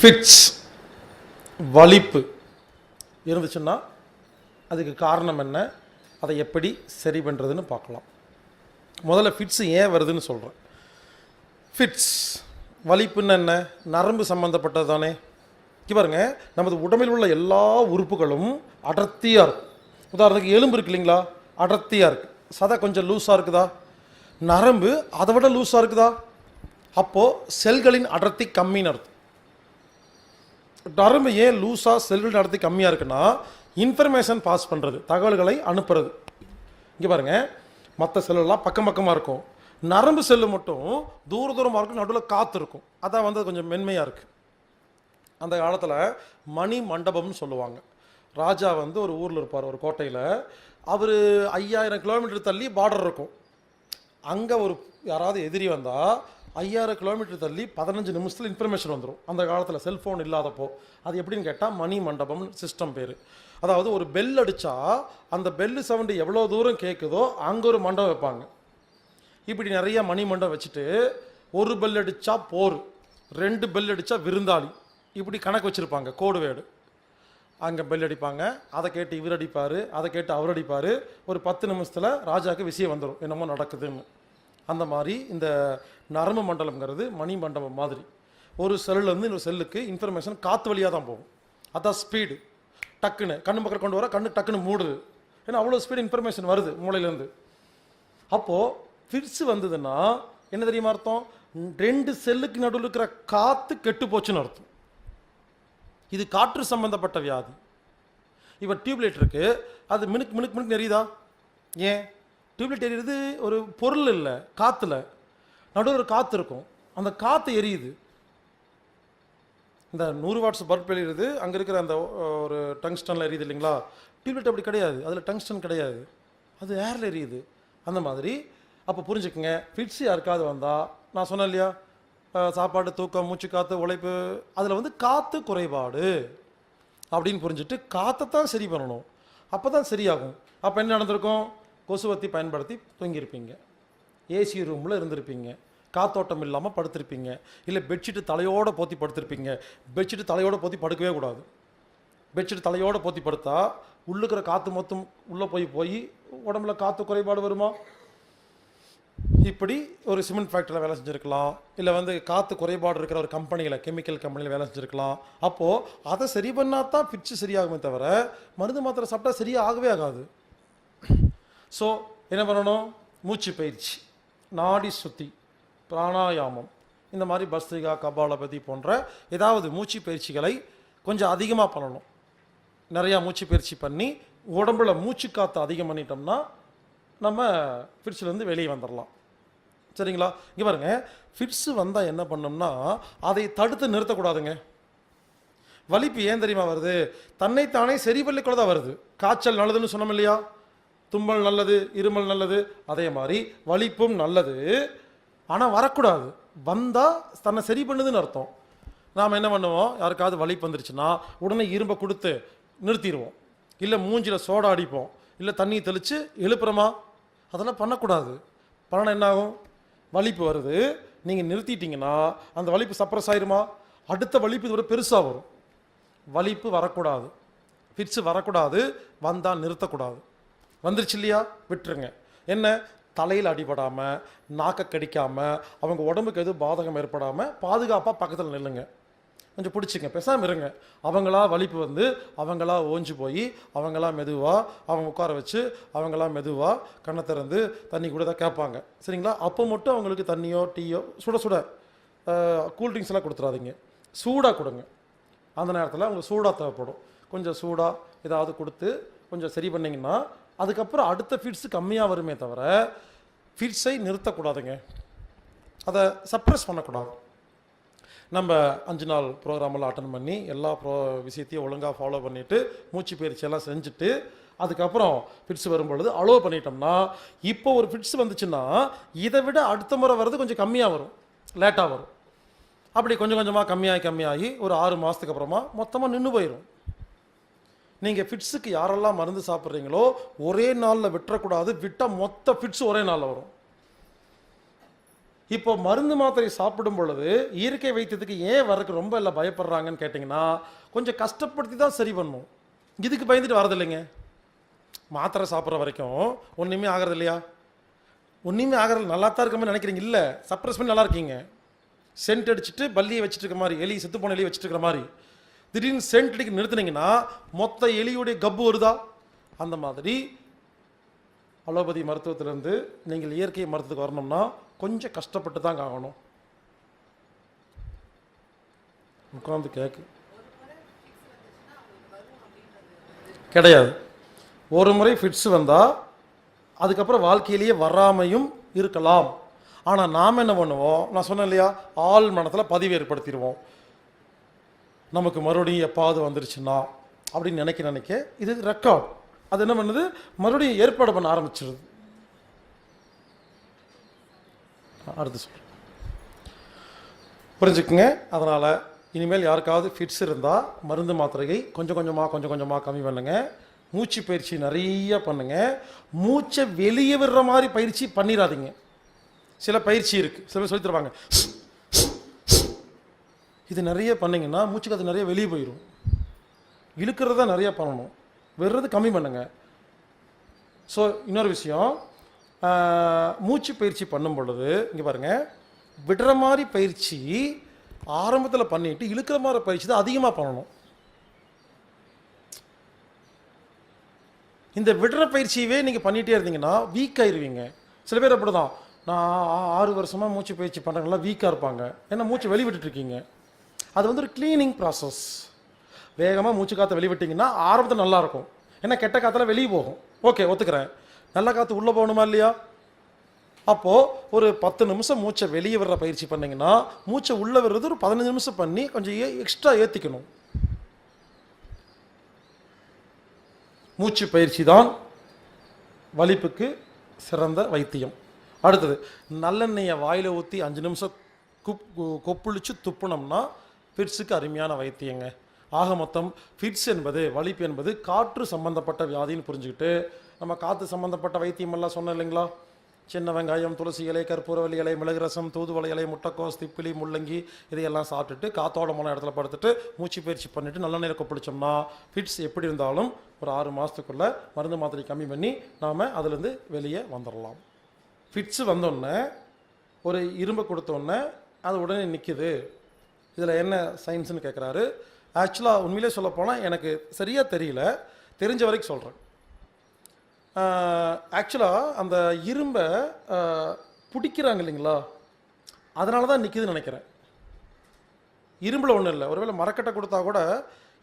Fits வலிப்பு. இருந்துச்சுன்னா அதுக்கு காரணம் என்ன? அதை எப்படி சரி பண்ணுறதுன்னு பார்க்கலாம். முதல்ல ஃபிட்ஸ் ஏன் வருதுன்னு சொல்கிறேன் ஃபிட்ஸ் வலிப்புன்னு என்ன? நரம்பு சம்மந்தப்பட்டது தானே. பாருங்க நமது உடம்பில் உள்ள எல்லா உறுப்புகளும் அடர்த்தியாக இருக்கும். உதாரணத்துக்கு எலும்பு இருக்கு இல்லைங்களா? அடர்த்தியாக இருக்குது சதை கொஞ்சம் லூஸாக இருக்குதா? நரம்பு அதை விட லூஸாக இருக்குதா? அப்போது செல்களின் அடர்த்தி கம்மின்னு அர்த்தம். நரம்பு ஏன் லூஸாக செல்கள் நடத்தி கம்மியாக இருக்குன்னா இன்ஃபர்மேஷன் பாஸ் பண்ணுறது தகவல்களை அனுப்புறது. இங்கே பாருங்க மற்ற செல்லெல்லாம் பக்கம் பக்கமாக இருக்கும். நரம்பு செல்லு மட்டும் தூர தூரமாக இருக்கும் நடுவில் காற்று இருக்கும். அதான் வந்து கொஞ்சம் மென்மையாக இருக்குது அந்த காலத்தில் மணி மண்டபம்னு சொல்லுவாங்க. ராஜா வந்து ஒரு ஊரில் இருப்பார் ஒரு கோட்டையில். அவர் ஐயாயிரம் கிலோமீட்டர் தள்ளி பார்டர் இருக்கும். அங்கே ஒரு யாராவது எதிரி வந்தால் ஐயாயிரம் கிலோமீட்டர் தள்ளி பதினஞ்சு நிமிஷத்தில் இன்ஃபர்மேஷன் வந்துடும் அந்த காலத்தில் செல்ஃபோன் இல்லாதப்போ. அது எப்படின்னு கேட்டால் மணி மண்டபம் சிஸ்டம் பேர். அதாவது ஒரு பெல் அடித்தா அந்த பெல்லு சவுண்டு எவ்வளோ தூரம் கேட்குதோ அங்கே ஒரு மண்டபம் வைப்பாங்க. இப்படி நிறைய மணி மண்டபம் வச்சுட்டு ஒரு பெல் அடித்தா போர் ரெண்டு பெல் அடித்தா விருந்தாளி. இப்படி கணக்கு வச்சுருப்பாங்க கோடு வேடு அங்கே பெல் அடிப்பாங்க அதை கேட்டு இவர் அடிப்பார் அதை கேட்டு அவர் அடிப்பார். ஒரு பத்து நிமிஷத்தில் ராஜாவுக்கு விஷயம் வந்துடும் என்னமோ நடக்குதுன்னு. அந்த மாதிரி இந்த நரம்பு மண்டலம்ங்கிறது மணி மண்டபம் மாதிரி. ஒரு செல்லுலேருந்து இன்னொரு செல்லுக்கு இன்ஃபர்மேஷன் காற்று வழியாக தான் போகும். அதான் ஸ்பீடு டக்குன்னு கண்ணு பக்கம் கொண்டு வர கண்ணு டக்குன்னு மூடுது. ஏன்னா அவ்வளோ ஸ்பீடு இன்ஃபர்மேஷன் வருது மூளையிலேருந்து. அப்போது ஃபிட்ஸு வந்ததுன்னா என்ன தெரியுமா அர்த்தம்? ரெண்டு செல்லுக்கு நடுவில் இருக்கிற காற்று கெட்டு போச்சுன்னு அர்த்தம். இது காற்று சம்பந்தப்பட்ட வியாதி. இப்போ டியூப்லைட் இருக்குது அது மினுக்கு மினுக்கு மினுக்கு நெறியுதா ஏன்? டியூப்லைட் எரியுது ஒரு பொருள் இல்லை காற்றுல நடுவில் ஒரு காற்று இருக்கும். அந்த காற்று எரியுது. இந்த நூறு வாட்ஸ் பல்ப் எரியுது. அங்கே இருக்கிற அந்த ஒரு டங்ஸ்டனில் எரியுது இல்லைங்களா? டியூப்லைட் அப்படி கிடையாது. அதில் டங்ஸ்டன் கிடையாது. அது ஏரில் எரியுது. அந்த மாதிரி. அப்போ புரிஞ்சுக்குங்க. ஃபிட்ஸ் யாருக்காவது வந்தால் நான் சொன்னேன் இல்லையா? சாப்பாடு தூக்கம் மூச்சு காற்று உழைப்பு அதில் வந்து காற்று குறைபாடு அப்படின்னு புரிஞ்சுட்டு காற்றை தான் சரி பண்ணணும். அப்போ தான் சரியாகும். அப்போ என்ன நடந்திருக்கும்? கொசுவத்தி பயன்படுத்தி தூங்கியிருப்பீங்க. ஏசி ரூமில் இருந்திருப்பீங்க. காத்தோட்டம் இல்லாமல் படுத்திருப்பீங்க. இல்லை பெட்ஷீட்டு தலையோடு போத்தி படுத்திருப்பீங்க. பெட்ஷீட்டு தலையோடு போத்தி படுக்கவே கூடாது. பெட்ஷீட் தலையோடு போத்தி படுத்தா உள்ளுக்கிற காற்று மொத்தம் உள்ளே போய் போய் உடம்புல காற்று குறைபாடு வருமா? இப்படி ஒரு சிமெண்ட் ஃபேக்டரியில் வேலை செஞ்சுருக்கலாம். இல்லை வந்து காற்று குறைபாடு இருக்கிற ஒரு கம்பெனியில் கெமிக்கல் கம்பெனியில் வேலை செஞ்சுருக்கலாம். அப்போது அதை சரி பண்ணால் தான் பிச்சு சரியாகுமே தவிர மருந்து மாத்திரை சாப்பிட்டா சரியாகவே ஆகாது. ஸோ என்ன பண்ணணும்? மூச்சு பயிற்சி. நாடி சுத்தி பிராணாயாமம். இந்த மாதிரி பஸ்திகா கபாலபதி போன்ற ஏதாவது மூச்சு பயிற்சிகளை கொஞ்சம் அதிகமாக பண்ணணும். நிறையா மூச்சு பயிற்சி பண்ணி உடம்புல மூச்சு காற்று அதிகம் பண்ணிட்டோம்னா நம்ம ஃபிட்ஸ்லேருந்து வெளியே வந்துடலாம் சரிங்களா? இங்கே பாருங்க. ஃபிட்ஸு வந்தால் என்ன பண்ணோம்னா அதை தடுத்து நிறுத்தக்கூடாதுங்க. வலிப்பு ஏன் தெரியுமா வருது? தன்னைத்தானே சரி பண்ணிக்கொள்ள தான் வருது. காய்ச்சல் நல்லதுன்னு சொன்னோம் இல்லையா? தும்மல் நல்லது இருமல் நல்லது அதே மாதிரி வலிப்பும் நல்லது. ஆனால் வரக்கூடாது. வந்தால் தன்னை சரி பண்ணுதுன்னு அர்த்தம். நாம் என்ன பண்ணுவோம்? யாருக்காவது வலிப்பு வந்துருச்சுன்னா உடனே இரும்பை கொடுத்து நிறுத்திடுவோம். இல்லை மூஞ்சில் சோடா அடிப்போம். இல்லை தண்ணி தெளித்து எழுப்புறோமா? அதெல்லாம் பண்ணக்கூடாது. பண்ண என்னாகும்? வலிப்பு வருது. நீங்கள் நிறுத்திட்டீங்கன்னா அந்த வலிப்பு சப்ரஸ் ஆயிருமா? அடுத்த வலிப்பு இதோட பெருசாக வரும். வலிப்பு வரக்கூடாது. ஃபிட்ஸு வரக்கூடாது. வந்தால் நிறுத்தக்கூடாது. வந்துருச்சு இல்லையா? விட்டுருங்க. என்ன? தலையில் அடிபடாமல் நாக்க கடிக்காமல் அவங்க உடம்புக்கு எதுவும் பாதகம் ஏற்படாமல் பாதுகாப்பாக பக்கத்தில் நில்லுங்க. கொஞ்சம் பிடிச்சிங்க. பேசாமல் இருங்க. அவங்களா வலிப்பு வந்து அவங்களா ஓஞ்சு போய் அவங்களா மெதுவாக அவங்க உட்கார வச்சு அவங்களா மெதுவாக கண்ணை திறந்து தண்ணி கூட தான் கேட்பாங்க. சரிங்களா? அப்போ மட்டும் அவங்களுக்கு தண்ணியோ டீயோ சுட சுட கூல்ட்ரிங்க்ஸ்லாம் கொடுத்துடாதீங்க கொடுத்துறாதீங்க. சூடாக கொடுங்க. அந்த நேரத்தில் அவங்களுக்கு சூடாக தேவைப்படும். கொஞ்சம் சூடாக ஏதாவது கொடுத்து கொஞ்சம் சரி பண்ணிங்கன்னா அதுக்கப்புறம் அடுத்த ஃபீட்ஸு கம்மியாக வருமே தவிர ஃபீட்ஸை நிறுத்தக்கூடாதுங்க. அதை சப்ரஸ் பண்ணக்கூடாது. நம்ம அஞ்சு நாள் ப்ரோக்ராமெல்லாம் அட்டன் பண்ணி எல்லா ப்ரோ விஷயத்தையும் ஒழுங்காக ஃபாலோ பண்ணிவிட்டு மூச்சு பயிற்சியெல்லாம் செஞ்சுட்டு அதுக்கப்புறம் ஃபிட்ஸ் வரும்பொழுது அலோவ் பண்ணிட்டோம்னா இப்போ ஒரு ஃபிட்ஸ் வந்துச்சுன்னா இதை விட அடுத்த முறை வர்றது கொஞ்சம் கம்மியாக வரும். லேட்டாக வரும். அப்படி கொஞ்சம் கொஞ்சமாக கம்மியாகி கம்மியாகி ஒரு ஆறு மாதத்துக்கு அப்புறமா மொத்தமாக நின்று போயிடும் நீங்கள் ஃபிட்ஸுக்கு யாரெல்லாம் மருந்து சாப்பிட்றீங்களோ ஒரே நாளில் விட்டுறக்கூடாது. விட்டால் மொத்த ஃபிட்ஸ் ஒரே நாளில் வரும். இப்போ மருந்து மாத்திரை சாப்பிடும் பொழுது இயற்கை வைத்தியத்துக்கு ஏன் வரக்கு ரொம்ப எல்லாம் பயப்படுறாங்கன்னு கேட்டிங்கன்னா கொஞ்சம் கஷ்டப்படுத்தி தான் சரி பண்ணும். இதுக்கு பயந்துட்டு வரதில்லைங்க. மாத்திரை சாப்பிட்ற வரைக்கும் ஒன்றுமே ஆகிறது இல்லையா? ஒன்றுமே ஆகிறது நல்லா தான் இருக்க மாதிரி நினைக்கிறீங்க? இல்லை. சப்ரஸ் பண்ணி நல்லா இருக்கீங்க. சென்ட் அடிச்சுட்டு பல்லியை வச்சுட்டு இருக்க மாதிரி எலி செத்து போன எலி வச்சுட்டு இருக்கிற மாதிரி. திடீர்னு சென்ட் அடிக்க நிறுத்தினீங்கன்னா மொத்த எலியுடைய கப்பு வருதா? அந்த மாதிரி அலோபதி மருத்துவத்திலேருந்து நீங்கள் இயற்கை மருத்துவத்துக்கு வரணும்னா கொஞ்சம் கஷ்டப்பட்டு தான் ஆகணும். உட்காந்து கேக்கு. கிடையாது. ஒரு முறை ஃபிட்ஸ் வந்தால் அதுக்கப்புறம் வாழ்க்கையிலேயே வராமையும் இருக்கலாம். ஆனால் நாம் என்ன பண்ணுவோம்? நான் சொன்னேன் இல்லையா? ஆள் மனத்தில் பதிவு ஏற்படுத்திடுவோம். நமக்கு மறுபடியும் எப்பாவது வந்துருச்சுன்னா? அப்படின்னு நினைக்க நினைக்க இது ரெக்கார்ட் அது என்ன பண்ணுது? மறுபடியும் ஏற்பாடு பண்ண ஆரம்பிச்சிருது. அடுத்து சொல்கிறேன் புரிஞ்சுக்குங்க? அதனால் இனிமேல் யாருக்காவது ஃபிட்ஸ் இருந்தால் மருந்து மாத்திரையை கொஞ்சம் கொஞ்சமாக கொஞ்சம் கொஞ்சமாக கம்மி பண்ணுங்க. மூச்சு பயிற்சி நிறைய பண்ணுங்க. மூச்சை வெளியே விடுற மாதிரி பயிற்சி பண்ணிடாதீங்க. சில பயிற்சி இருக்குது சில பேர் சொல்லித் தருவாங்க. இது நிறைய பண்ணிங்கன்னா மூச்சுக்கு நிறைய வெளியே போயிடும் இழுக்கிறத நிறைய பண்ணணும். வெறுறது கம்மி பண்ணுங்க. ஸோ இன்னொரு விஷயம் மூச்சு பயிற்சி பண்ணும் பொழுது இங்கே பாருங்கள் விடுற மாதிரி பயிற்சி ஆரம்பத்தில் பண்ணிட்டு இழுக்கிற மாதிரி பயிற்சி தான் அதிகமாக பண்ணணும். இந்த விடுற பயிற்சியவே நீங்கள் பண்ணிகிட்டே இருந்தீங்கன்னா வீக் சில பேர் அப்படி தான் நான் ஆறு வருஷமாக மூச்சு பயிற்சி பண்ணுறவங்களாம் வீக்காக இருப்பாங்க. ஏன்னா மூச்சு வெளிவிட்டுட்டு அது வந்து ஒரு க்ளீனிங் ப்ராசஸ் வேகமாக மூச்சு காற்றை வெளிவிட்டிங்கன்னா ஆரம்பத்தில் நல்லா இருக்கும் ஏன்னா கெட்ட காற்றுல வெளியே போகும். ஓகே ஒத்துக்கிறேன். நல்ல காற்று உள்ளே போகணுமா இல்லையா? அப்போது ஒரு பத்து நிமிஷம் மூச்சை வெளியே விடுற பயிற்சி பண்ணிங்கன்னா மூச்சை உள்ளே விடுறது ஒரு பதினஞ்சு நிமிஷம் பண்ணி கொஞ்சம் எக்ஸ்ட்ரா ஏற்றிக்கணும் மூச்சு பயிற்சி தான் வலிப்புக்கு சிறந்த வைத்தியம். அடுத்தது நல்லெண்ணெயை வாயில் ஊற்றி அஞ்சு நிமிஷம் குப் கொப்புளிச்சு துப்புனோம்னா ஃபிட்ஸுக்கு அருமையான வைத்தியங்க. ஆக மொத்தம் ஃபிட்ஸ் என்பது வலிப்பு என்பது காற்று சம்பந்தப்பட்ட வியாதின்னு புரிஞ்சுக்கிட்டு நம்ம காற்று சம்பந்தப்பட்ட வைத்தியமெல்லாம் சொன்னோம் இல்லைங்களா? சின்ன வெங்காயம் துளசி இலை கற்பூரவல்லி இலை மிளகு ரசம் தூதுவளை இலை முட்டைக்கோஸ் திப்பிலி முள்ளங்கி இதையெல்லாம் சாப்பிட்டுட்டு காத்தோட போன இடத்துல படுத்துட்டு மூச்சு பயிற்சி பண்ணிட்டு நல்ல நேரம் பிடிச்சோம்னா ஃபிட்ஸ் எப்படி இருந்தாலும் ஒரு ஆறு மாதத்துக்குள்ளே மருந்து மாத்திரை கம்மி பண்ணி நாம் அதுலேருந்து வெளியே வந்துடலாம் ஃபிட்ஸு வந்தோடனே ஒரு இரும்பை கொடுத்தோடனே அது உடனே நிற்கிது இதில் என்ன சயின்ஸ்னு கேட்குறாரு. ஆக்சுவலாக உண்மையிலே சொல்லப்போனால் எனக்கு சரியாக தெரியல. தெரிஞ்ச வரைக்கும் சொல்கிறேன் ஆக்சுவலாக அந்த இரும்பை பிடிக்கிறாங்க இல்லைங்களா? அதனால தான் நிற்கிதுன்னு நினைக்கிறேன். இரும்பில் ஒன்றும் இல்லை. ஒருவேளை மரக்கட்டை கொடுத்தா கூட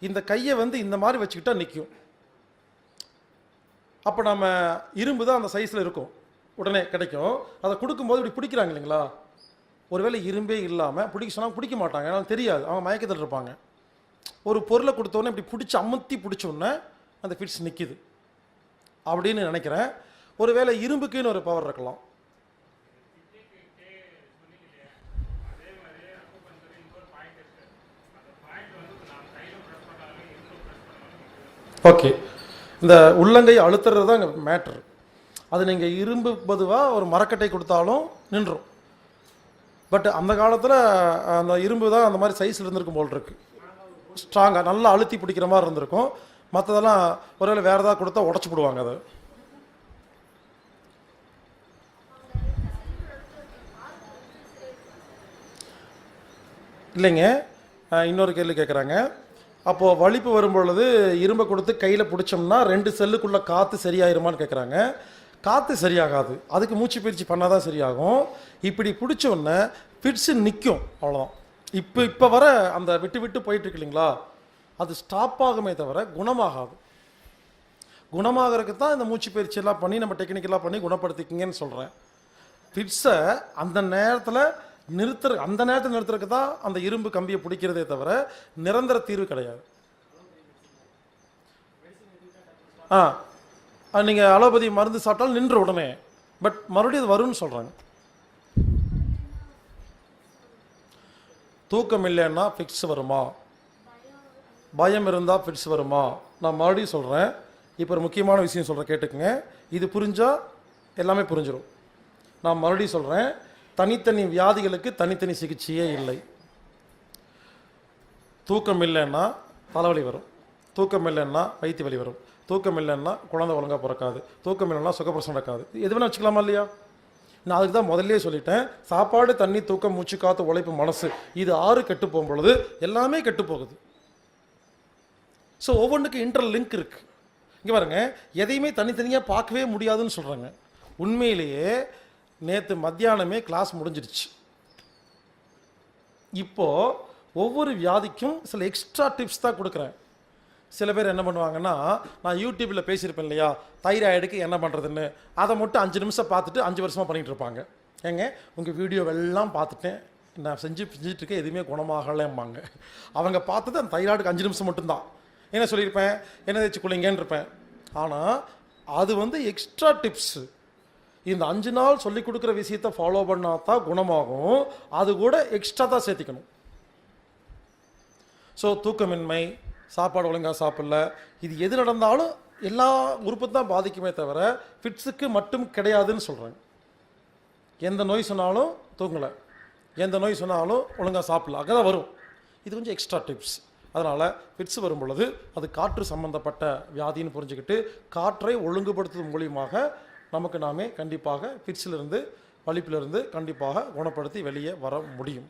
இந்த கையை வந்து இந்த மாதிரி வச்சுக்கிட்டா நிற்கும் அப்போ நம்ம இரும்பு தான் அந்த சைஸில் இருக்கும். உடனே கிடைக்கும். அதை கொடுக்கும்போது இப்படி பிடிக்கிறாங்க இல்லைங்களா? ஒருவேளை இரும்பே இல்லாமல் பிடிக்க சொன்னால் பிடிக்க மாட்டாங்க. ஏன்னா தெரியாது. அவங்க மயக்கத்தில் இருப்பாங்க. ஒரு பொருளை கொடுத்தோன்னே இப்படி பிடிச்சி அமுத்தி பிடிச்சோன்னே அந்த ஃபிட்ஸ் நிற்கிது அப்படின்னு நினைக்கிறேன். ஒருவேளை இரும்புக்குன்னு ஒரு பவர் இருக்கலாம். ஓகே இந்த உள்ளங்கை அழுத்துறது தான் மேட்ரு அது நீங்கள் இரும்பு பதுவாக ஒரு மரக்கட்டை கொடுத்தாலும் நின்றும். பட் அந்த காலத்தில் அந்த இரும்பு தான் அந்த மாதிரி சைஸில் இருந்திருக்கும் போல் இருக்கு. ஸ்ட்ராங்காக நல்லா அழுத்தி பிடிக்கிற மாதிரி இருந்திருக்கும். மற்றதெல்லாம் ஒருவேளை வேறு ஏதாவது கொடுத்தா உடச்சி போடுவாங்க அதை. இல்லைங்க. இன்னொரு கேள்வி கேட்குறாங்க அப்போது வலிப்பு வரும்பொழுது இரும்பை கொடுத்து கையில் பிடிச்சோம்னா ரெண்டு செல்லுக்குள்ளே காற்று சரியாயிருமான்னு கேட்குறாங்க காற்று சரியாகாது. அதுக்கு மூச்சு பயிற்சி பண்ணால் தான் சரியாகும். இப்படி பிடிச்ச உடனே ஃபிட்ஸு நிற்கும் அவ்வளோதான் இப்போ இப்போ வர அந்த விட்டு விட்டு போயிட்டுருக்கு இல்லைங்களா? அது ஸ்டாப் ஆகுமே தவிர குணமாகாது. குணமாகிறதுக்கு தான் இந்த மூச்சு பயிற்சி எல்லாம் பண்ணி நம்ம டெக்னிக்கலாக பண்ணி குணப்படுத்திக்கிங்கன்னு சொல்கிறேன் ஃபிட்ஸை அந்த நேரத்தில் நிறுத்துற அந்த நேரத்தில் நிறுத்துறதுக்கு தான் அந்த இரும்பு கம்பியை பிடிக்கிறதே தவிர நிரந்தர தீர்வு கிடையாது. ஆ. நீங்கள் அலோபதி மருந்து சாப்பிட்டாலும் நின்று உடனே. பட் மறுபடியும் அது வரும்னு சொல்கிறாங்க தூக்கம் இல்லைன்னா ஃபிக்ஸ் வருமா? பயம் இருந்தால் ஃபிட்ஸ் வருமா? நான் மறுபடியும் சொல்கிறேன் இப்போ ஒரு முக்கியமான விஷயம் சொல்கிறேன் கேட்டுக்குங்க. இது புரிஞ்சால் எல்லாமே புரிஞ்சிடும் நான் மறுபடியும் சொல்கிறேன் தனித்தனி வியாதிகளுக்கு தனித்தனி சிகிச்சையே இல்லை. தூக்கம் இல்லைன்னா தலைவலி வரும். தூக்கம் இல்லைன்னா வயிற்று வலி வரும். தூக்கம் இல்லைன்னா குழந்தை ஒழுங்காக பிறக்காது. தூக்கம் இல்லைன்னா சுகப்பிரசம் நடக்காது எது வேணா வச்சுக்கலாமா இல்லையா? நான் அதுக்கு தான் முதல்லே சொல்லிட்டேன். சாப்பாடு தண்ணி தூக்கம் மூச்சு காத்து உழைப்பு மனசு இது ஆறு கெட்டு போகும் பொழுது எல்லாமே கெட்டு போகுது. ஸோ ஒவ்வொன்றுக்கு இன்டர் லிங்க் இருக்குது இங்கே பாருங்க எதையுமே தனித்தனியாக பார்க்கவே முடியாதுன்னு சொல்கிறாங்க உண்மையிலேயே நேற்று மத்தியானமே கிளாஸ் முடிஞ்சிடுச்சு. இப்போது ஒவ்வொரு வியாதிக்கும் சில எக்ஸ்ட்ரா டிப்ஸ் தான் கொடுக்குறேன். சில பேர் என்ன பண்ணுவாங்கன்னா நான் யூடியூப்பில் பேசியிருப்பேன் இல்லையா தைராய்டுக்கு என்ன பண்ணுறதுன்னு அதை மட்டும் அஞ்சு நிமிஷம் பார்த்துட்டு அஞ்சு வருஷமாக பண்ணிகிட்டு இருப்பாங்க. ஏங்க உங்கள் வீடியோவெல்லாம் பார்த்துட்டேன் நான் செஞ்சு செஞ்சுட்டு இருக்கேன் எதுவுமே குணமாகலைம்பாங்க. அவங்க பார்த்தது அந்த தைராய்டுக்கு அஞ்சு நிமிஷம் மட்டும்தான். என்ன சொல்லியிருப்பேன்? என்ன தேய்ச்சி குளிங்கன்னு இருப்பேன். ஆனால் அது வந்து எக்ஸ்ட்ரா டிப்ஸு இந்த அஞ்சு நாள் சொல்லி கொடுக்குற விஷயத்தை ஃபாலோ பண்ணால் தான் குணமாகும். அது கூட எக்ஸ்ட்ரா தான் சேர்த்திக்கணும். ஸோ தூக்கமின்மை சாப்பாடு ஒழுங்காக சாப்பிடல. இது எது நடந்தாலும் எல்லா உறுப்பு தான் பாதிக்குமே தவிர ஃபிட்ஸுக்கு மட்டும் கிடையாதுன்னு சொல்கிறாங்க எந்த நோய் சொன்னாலும் தூங்கலை. எந்த நோய் சொன்னாலும் ஒழுங்காக சாப்பிடல. அங்கே தான் வரும். இது கொஞ்சம் எக்ஸ்ட்ரா டிப்ஸ் அதனால் ஃபிட்ஸ் வரும் பொழுது அது காற்று சம்மந்தப்பட்ட வியாதின்னு புரிஞ்சுக்கிட்டு காற்றை ஒழுங்குபடுத்துவதன் மூலியமாக நமக்கு நாமே கண்டிப்பாக ஃபிட்ஸிலிருந்து வலிப்பிலிருந்து கண்டிப்பாக குணப்படுத்தி வெளியே வர முடியும்.